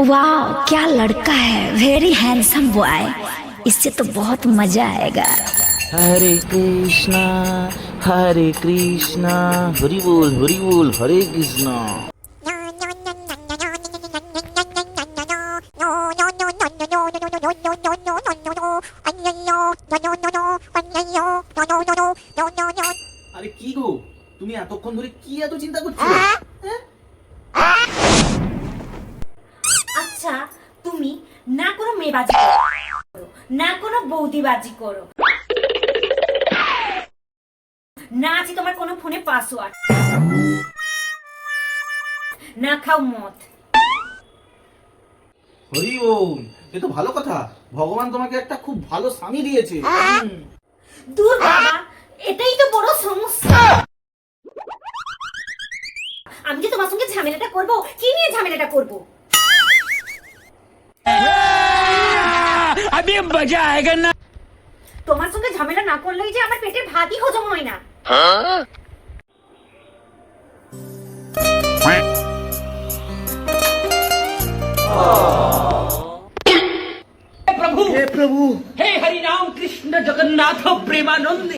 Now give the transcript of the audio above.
वाह क्या लड़का है वेरी हैंडसम बॉय इससे तो बहुत मजा आएगा হরে কৃষ্ণ হরে কৃষ্ণ হরি বল হরি বল হরে কৃষ্ণ আরে কি গো তুমি এতক্ষণ ধরে কি এত চিন্তা করছো মেয়েবাজি করো। না কোনো বৌদিবাজি করো। না আছে তোমার কোনো ফোনে পাসওয়ার্ড না খাও মদ। হরি বল এ তো ভালো কথা। ভগবান তোমাকে একটা খুব ভালো স্বামী দিয়েছে। দূর বাবা এটাই তো বড় সমস্যা। আমি যে তোমার সঙ্গে ঝামেলাটা করব কি নিয়ে ঝামেলাটা করব? তোমার সঙ্গে ঝামেলা না করলেই যে আমার পেটে ভাতই হজম হয় না हे हरि राम कृष्ण जगन्नाथ प्रेमानंद